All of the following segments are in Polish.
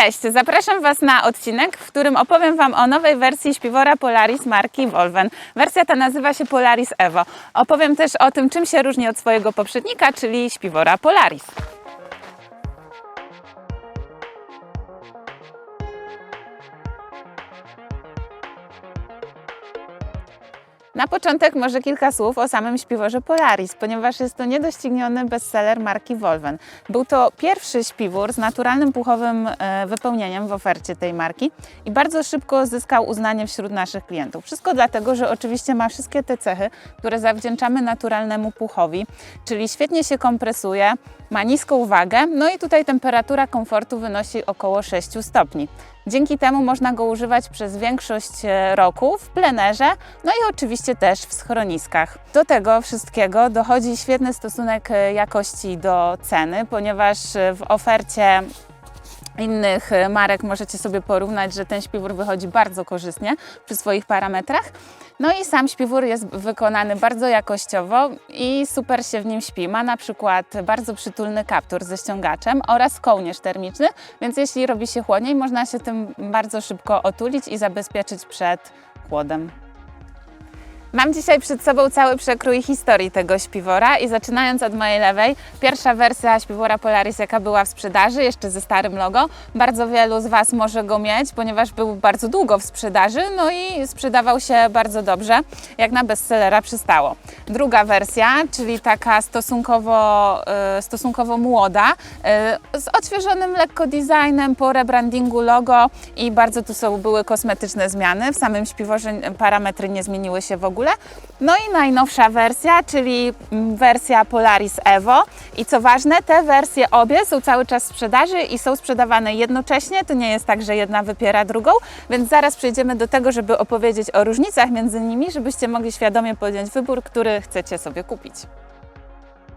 Cześć, zapraszam Was na odcinek, w którym opowiem Wam o nowej wersji śpiwora Polaris marki Volven. Wersja ta nazywa się Polaris Evo. Opowiem też o tym, czym się różni od swojego poprzednika, czyli śpiwora Polaris. Na początek może kilka słów o samym śpiworze Polaris, ponieważ jest to niedościgniony bestseller marki Volven. Był to pierwszy śpiwór z naturalnym puchowym e, wypełnieniem w ofercie tej marki i bardzo szybko zyskał uznanie wśród naszych klientów. Wszystko dlatego, że oczywiście ma wszystkie te cechy, które zawdzięczamy naturalnemu puchowi, czyli świetnie się kompresuje, ma niską wagę, no i tutaj temperatura komfortu wynosi około 6 stopni. Dzięki temu można go używać przez większość e, roku w plenerze, no i oczywiście też w schroniskach. Do tego wszystkiego dochodzi świetny stosunek e, jakości do ceny, ponieważ e, w ofercie innych e, marek możecie sobie porównać, że ten śpiwór wychodzi bardzo korzystnie przy swoich parametrach. No i sam śpiwór jest wykonany bardzo jakościowo i super się w nim śpi. Ma na przykład bardzo przytulny kaptur ze ściągaczem oraz kołnierz termiczny, więc jeśli robi się chłodniej, można się tym bardzo szybko otulić i zabezpieczyć przed chłodem. Mam dzisiaj przed sobą cały przekrój historii tego śpiwora i zaczynając od mojej lewej, pierwsza wersja śpiwora Polaris, jaka była w sprzedaży, jeszcze ze starym logo. Bardzo wielu z Was może go mieć, ponieważ był bardzo długo w sprzedaży, no i sprzedawał się bardzo dobrze, jak na bestsellera przystało. Druga wersja, czyli taka stosunkowo, e, stosunkowo młoda, e, z odświeżonym lekko designem po rebrandingu logo i bardzo tu są były kosmetyczne zmiany. W samym śpiworze parametry nie zmieniły się w ogóle. No i najnowsza wersja, czyli mm, wersja Polaris Evo. I co ważne, te wersje obie są cały czas w sprzedaży i są sprzedawane jednocześnie. To nie jest tak, że jedna wypiera drugą, więc zaraz przejdziemy do tego, żeby opowiedzieć o różnicach między nimi, żebyście mogli świadomie podjąć wybór, który chcecie sobie kupić.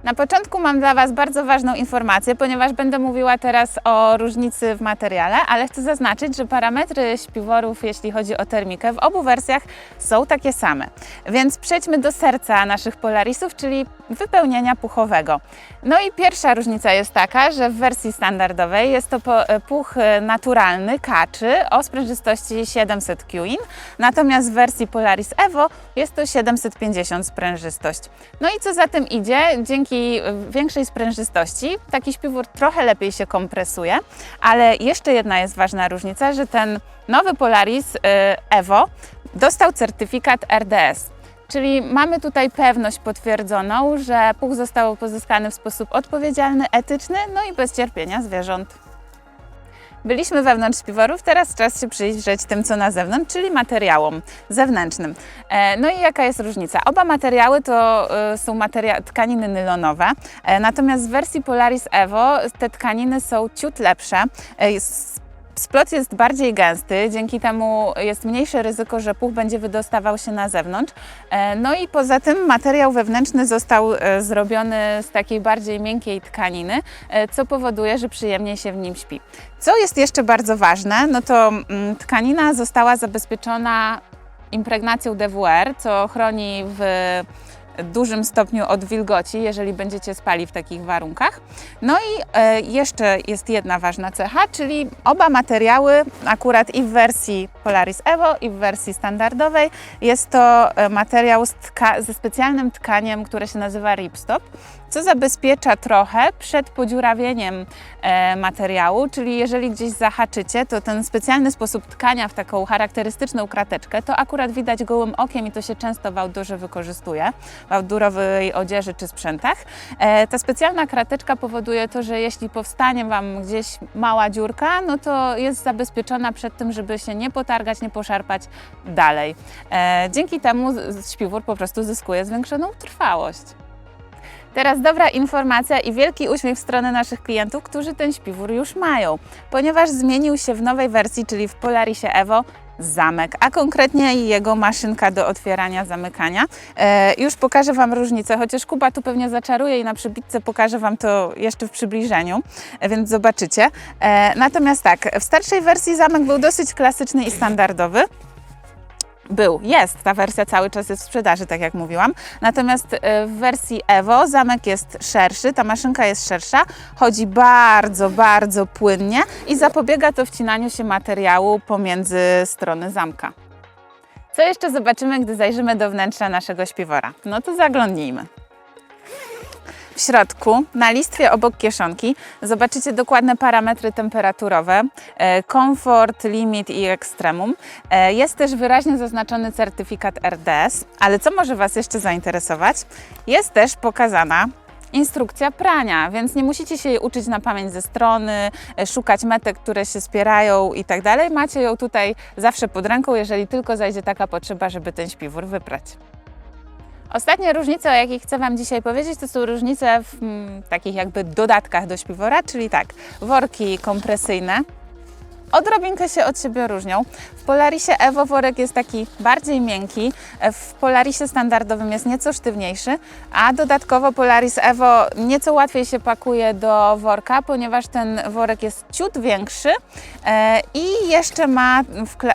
Na początku mam dla Was bardzo ważną informację, ponieważ będę mówiła teraz o różnicy w materiale, ale chcę zaznaczyć, że parametry śpiworów, jeśli chodzi o termikę, w obu wersjach są takie same. Więc przejdźmy do serca naszych Polarisów, czyli wypełnienia puchowego. No i pierwsza różnica jest taka, że w wersji standardowej jest to po- puch e, naturalny, kaczy o sprężystości 700 QIN, natomiast w wersji Polaris Evo jest to 750 sprężystość. No i co za tym idzie, dzięki większej sprężystości taki śpiwór trochę lepiej się kompresuje, ale jeszcze jedna jest ważna różnica, że ten nowy Polaris y, Evo dostał certyfikat RDS. Czyli mamy tutaj pewność potwierdzoną, że puch został pozyskany w sposób odpowiedzialny, etyczny, no i bez cierpienia zwierząt. Byliśmy wewnątrz śpiworów, teraz czas się przyjrzeć tym, co na zewnątrz, czyli materiałom zewnętrznym. E, No i jaka jest różnica? Oba materiały to e, są materia- tkaniny nylonowe, e, natomiast w wersji Polaris Evo te tkaniny są ciut lepsze. Splot jest bardziej gęsty, dzięki temu jest mniejsze ryzyko, że puch będzie wydostawał się na zewnątrz. E, No i poza tym materiał wewnętrzny został e, zrobiony z takiej bardziej miękkiej tkaniny, e, co powoduje, że przyjemniej się w nim śpi. Co jest jeszcze bardzo ważne, no to mm, tkanina została zabezpieczona impregnacją DWR, co chroni w dużym stopniu od wilgoci, jeżeli będziecie spali w takich warunkach. No i e, jeszcze jest jedna ważna cecha, czyli oba materiały, akurat i w wersji Polaris Evo, i w wersji standardowej, jest to e, materiał ze specjalnym tkaniem, które się nazywa ripstop, co zabezpiecza trochę przed podziurawieniem e, materiału, czyli jeżeli gdzieś zahaczycie, to ten specjalny sposób tkania w taką charakterystyczną krateczkę, to akurat widać gołym okiem i to się często w outdoorze wykorzystuje, w outdoorowej odzieży czy sprzętach. E, ta specjalna krateczka powoduje to, że jeśli powstanie Wam gdzieś mała dziurka, no to jest zabezpieczona przed tym, żeby się nie potargać, nie poszarpać dalej. E, dzięki temu śpiwór po prostu zyskuje zwiększoną trwałość. Teraz dobra informacja i wielki uśmiech w stronę naszych klientów, którzy ten śpiwór już mają, ponieważ zmienił się w nowej wersji, czyli w Polarisie Evo, zamek, a konkretnie jego maszynka do otwierania, zamykania. E, już pokażę Wam różnicę, chociaż Kuba tu pewnie zaczaruje i na przybitce pokażę Wam to jeszcze w przybliżeniu, e, więc zobaczycie. E, natomiast tak, w starszej wersji zamek był dosyć klasyczny i standardowy. Był, jest, ta wersja cały czas jest w sprzedaży, tak jak mówiłam. Natomiast e, w wersji Evo zamek jest szerszy, ta maszynka jest szersza, chodzi bardzo, bardzo płynnie i zapobiega to wcinaniu się materiału pomiędzy strony zamka. Co jeszcze zobaczymy, gdy zajrzymy do wnętrza naszego śpiwora? No to zaglądnijmy. W środku, na listwie obok kieszonki, zobaczycie dokładne parametry temperaturowe, e, komfort, limit i ekstremum. E, Jest też wyraźnie zaznaczony certyfikat RDS, ale co może Was jeszcze zainteresować? Jest też pokazana instrukcja prania, więc nie musicie się jej uczyć na pamięć ze strony, e, szukać metek, które się spierają i tak dalej. Macie ją tutaj zawsze pod ręką, jeżeli tylko zajdzie taka potrzeba, żeby ten śpiwór wyprać. Ostatnie różnice, o jakich chcę Wam dzisiaj powiedzieć, to są różnice w mm, takich jakby dodatkach do śpiwora, czyli tak, worki kompresyjne. Odrobinkę się od siebie różnią. W Polarisie Evo worek jest taki bardziej miękki, w Polarisie standardowym jest nieco sztywniejszy, a dodatkowo Polaris Evo nieco łatwiej się pakuje do worka, ponieważ ten worek jest ciut większy e, i jeszcze ma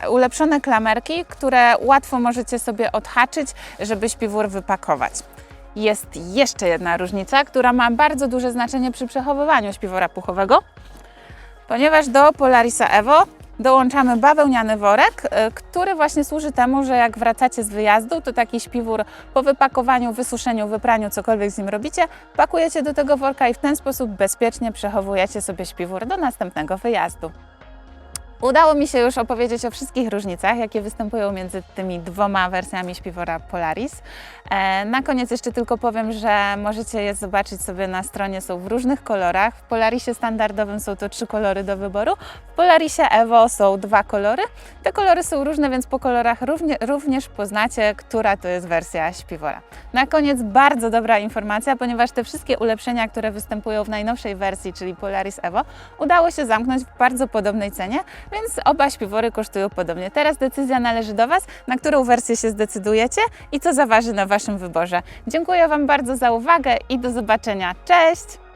ulepszone klamerki, które łatwo możecie sobie odhaczyć, żeby śpiwór wypakować. Jest jeszcze jedna różnica, która ma bardzo duże znaczenie przy przechowywaniu śpiwora puchowego, ponieważ do Polarisa Evo dołączamy bawełniany worek, y, który właśnie służy temu, że jak wracacie z wyjazdu, to taki śpiwór po wypakowaniu, wysuszeniu, wypraniu, cokolwiek z nim robicie, pakujecie do tego worka i w ten sposób bezpiecznie przechowujecie sobie śpiwór do następnego wyjazdu. Udało mi się już opowiedzieć o wszystkich różnicach, jakie występują między tymi dwoma wersjami śpiwora Polaris. E, na koniec jeszcze tylko powiem, że możecie je zobaczyć sobie na stronie, są w różnych kolorach. W Polarisie standardowym są to trzy kolory do wyboru, w Polarisie Evo są dwa kolory. Te kolory są różne, więc po kolorach równie, również poznacie, która to jest wersja śpiwora. Na koniec bardzo dobra informacja, ponieważ te wszystkie ulepszenia, które występują w najnowszej wersji, czyli Polaris Evo, udało się zamknąć w bardzo podobnej cenie, więc oba śpiwory kosztują podobnie. Teraz decyzja należy do Was, na którą wersję się zdecydujecie i co zaważy na Waszym wyborze. Dziękuję Wam bardzo za uwagę i do zobaczenia. Cześć!